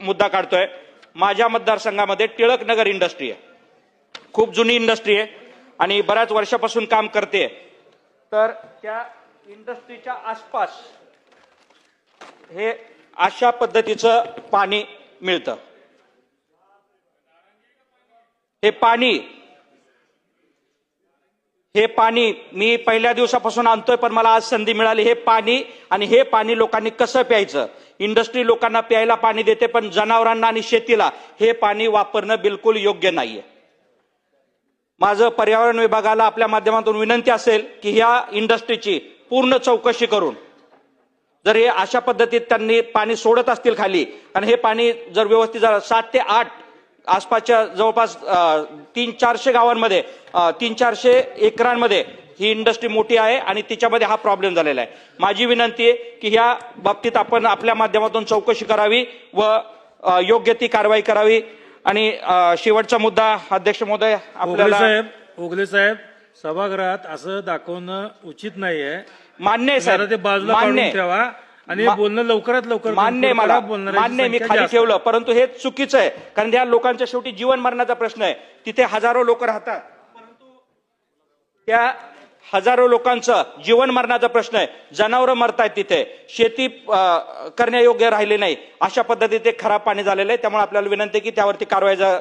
मुद्दा काढतोय. माझ्या मतदारसंघामध्ये टिळक नगर इंडस्ट्री आहे. खूप जुनी इंडस्ट्री आहे आणि बऱ्याच वर्षापासून काम करते. तर त्या इंडस्ट्रीच्या आसपास हे अशा पद्धतीचं पाणी मिळतं. हे पाणी हे पाणी मी पहिल्या दिवसापासून आणतोय पण मला आज संधी मिळाली. हे पाणी आणि हे पाणी लोकांनी कसं प्यायचं? इंडस्ट्री लोकांना प्यायला पाणी देते पण जनावरांना आणि शेतीला हे पाणी वापरणं बिलकुल योग्य नाहीये. माझं पर्यावरण विभागाला आपल्या माध्यमातून विनंती असेल की ह्या इंडस्ट्रीची पूर्ण चौकशी करून जर हे अशा पद्धतीत त्यांनी पाणी सोडत असतील खाली आणि हे पाणी जर व्यवस्थित झालं सात ते आठ आसपासच्या जवळपास तीन चारशे गावांमध्ये तीन चारशे एकरांमध्ये ही इंडस्ट्री मोठी आहे आणि तिच्यामध्ये हा प्रॉब्लेम झालेला आहे. माझी विनंती आहे की ह्या बाबतीत आपण आपल्या माध्यमातून चौकशी करावी व योग्य ती कारवाई करावी. आणि शेवटचा मुद्दा अध्यक्ष महोदय आपल्याला साहेब ओगले साहेब सभागृहात असं दाखवणं उचित नाहीये. मान्य आहे साहेब. बाजूला मान्य काढून आहे. ठेवा. आणि बोलणं लवकरात लवकर मान्य आहे मला मान्य आहे, मी खाली ठेवलं परंतु हे चुकीचं आहे. कारण या लोकांच्या शेवटी जीवन मरणाचा प्रश्न आहे. तिथे हजारो लोक राहतात. परंतु त्या हजारो लोकांचं जीवन मरणाचा प्रश्न आहे. जनावरं मरतायत तिथे. शेती अं, करण्यायोग्य राहिले नाही. अशा पद्धतीत ते खराब पाणी झालेलं आहे. त्यामुळे आपल्याला विनंती आहे की त्यावरती कारवाई जा-